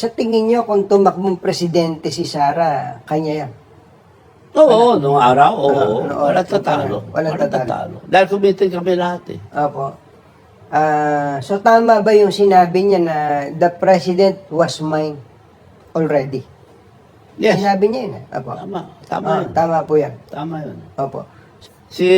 Sa tingin nyo, kung tumakbong presidente si Sara, kanya yan. Oo, nung araw, oo. Ano, ano, walang tatalo. walang tatalo. Dahil kumitin kami lahat eh. Opo. Ah, so tama ba yung sinabi niya na the president was mine already? Yes, Sinabi niya yun. eh. Opo. tama. Tama yun. tama po yan. Tama yun. Opo. Si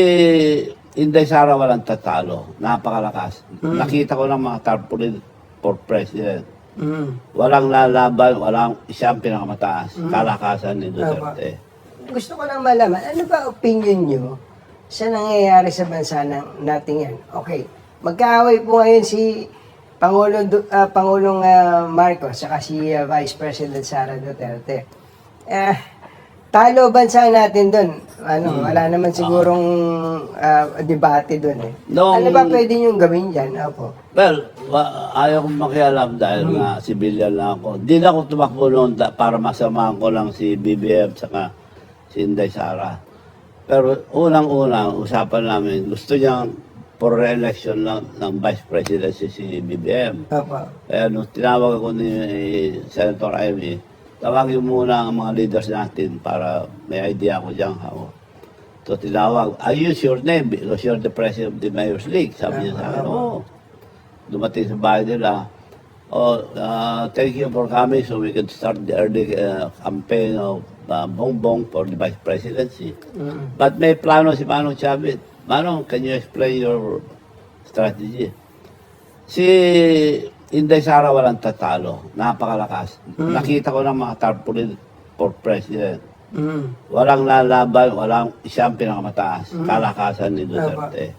Inday Sara walang tatalo. Napakalakas. Nakita ko ng mga tarpaulin for president. Mm. Walang lalaban, walang siyang pinakamataas. Kalakasan ni Duterte. Gusto ko lang malaman, ano ba opinion nyo sa nangyayari sa bansa ng natin yan? Okay, magkaaway po ngayon si Pangulo, Du- ah, Pangulong ah, Marcos saka si ah, Vice President Sara Duterte. Eh, talo bansa natin doon. Ano, wala naman sigurong ah, debate doon eh. Noong- Ano ba pwede nyo gawin dyan? Opo. Well, wa- ayaw kong makialam dahil nga civilian lang ako. Hindi na ako tumakbo noon da- para masamahan ko lang si BBM saka si Inday Sara. Pero unang-unang usapan namin, gusto niyang for re-election lang ng Vice President si, si BBM. Opo. Kaya nung tinawag ako ni Senator Ivy, tawagin muna ang mga leaders natin para may idea ako dyan how. So tinawag, I use your name because you're the president of the Mayor's League. Sabi niya sa akin, oh. Dumating sa bahay nila, oh, uh, thank you for coming so we can start the early uh, campaign of uh, Bongbong for the Vice Presidency. Mm. But may plano si Manong Chavit. Manong, can you explain your strategy? Si Inday Sara walang tatalo. Napakalakas. Nakita ko ng mga tarpaulin for president. Mm. Walang lalaban, walang siyang pinakamataas. Kalakasan ni Duterte.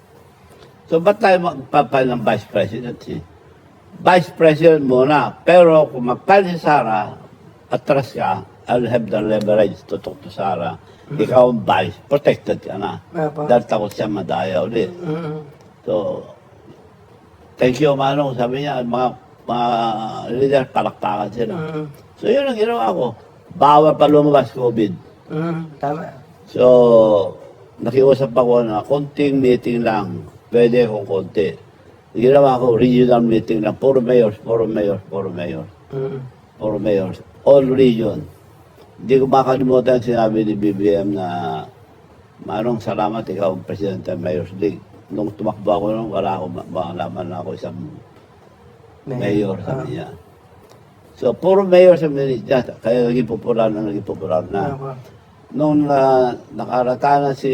So, ba't tayo magpapal ng Vice Presidency? Vice President muna. Pero kung magpal si Sara, atras ka, I'll have the leverage to talk to Sara. Ikaw ang Vice, protected ka na. Opo. Dahil takot siya madaya ulit. Mm. So, thank you, Manong. Sabi niya, mga, mga leader, palakpakan sila. Mm. So, yun ang ginawa ko. Bawal pa lumabas COVID. Mm. Tama. So, nakiusap ako na konting meeting lang. Pwede kung konti. Ginawa ko, regional meeting lang. Puro mayors, puro mayors, puro mayors. Mm. Puro mayors. All region. Hindi ko makalimutan sinabi ni BBM na Manong, salamat ikaw ang President ng Mayors League. Nung tumakbo ako nun, wala ako, makalaman na ako isang mayor, sabi niya. So, puro mayor sa Manila, kaya naging popular na naging popular na. Opo. Nung na, nakarata na si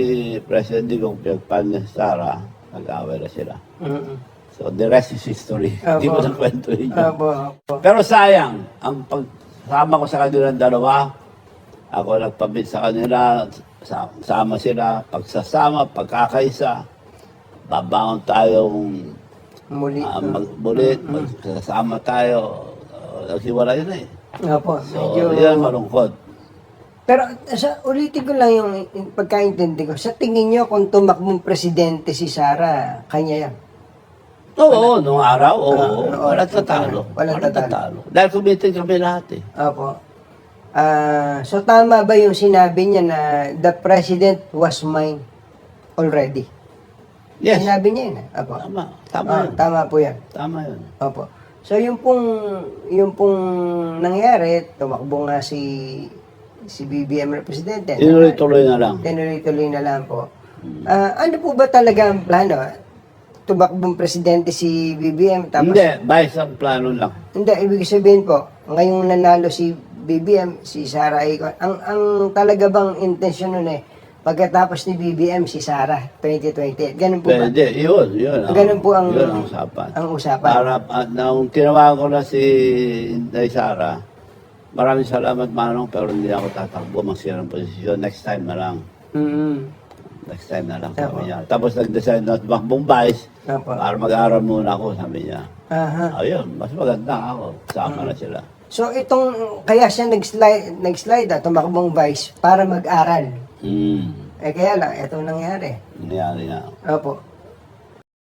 President Digong pinagpan niya Sara, nag-away na sila. So, the rest is history. Hindi ko na kwento yun. Pero sayang, ang pagsama ko sa kanilang dalawa, ako nagpabit sa kanila, sa- sama sila, pagsasama, pagkakaisa, babangon tayong Muli. uh, magbulit, magsasama tayo, uh, naghiwalay na eh. Opo. So, Medyo... yan malungkot. Pero sa, ulitin ko lang yung yung pagkaintindi ko. Sa tingin nyo, kung tumakbong presidente si Sara, kanya yan. Oo, nung araw, oo. Ah, walang tatalo. walang tatalo. Dahil kumitin kami lahat eh. Opo. Ah, so tama ba yung sinabi niya na the president was mine already? Yes, Sinabi niya yun. eh. Opo. tama. Tama yun. tama po yan. Tama yun. Opo. So yung pong yung pong nangyari, tumakbo nga si si BBM na presidente. Tinuloy-tuloy na lang. Tinuloy-tuloy na lang po. Ah, ano po ba talaga ang plano? Tumakbong presidente si BBM tapos Hindi, bahis ang plano lang. hindi ibig sabihin po, ngayong nanalo si BBM, si Sara Icon, ang ang talaga bang intensyon nun eh pagkatapos ni BBM si Sara 2028. Ganun po ba? Pwede, yun, yun. ang- Ganun po ang- Yun ang usapan. Ang usapan. Para, at nung tinawagan ko na si Inday Sara, maraming salamat Manong, pero hindi ako tatakbo magsira ng posisyon. Next time na lang. Mm. Next time na lang, Tama. sabi niya. Tapos nag-decide na tumakbong vice, para mag-aaral muna ako, sabi niya. Aha. Ayun, mas maganda ako. Sama na sila. So itong kaya siya nag-slide nag-slide ah, tumakbong vice para mag-aral. Hmm. Eh kaya lang ito nangyari. Nangyari na. Opo.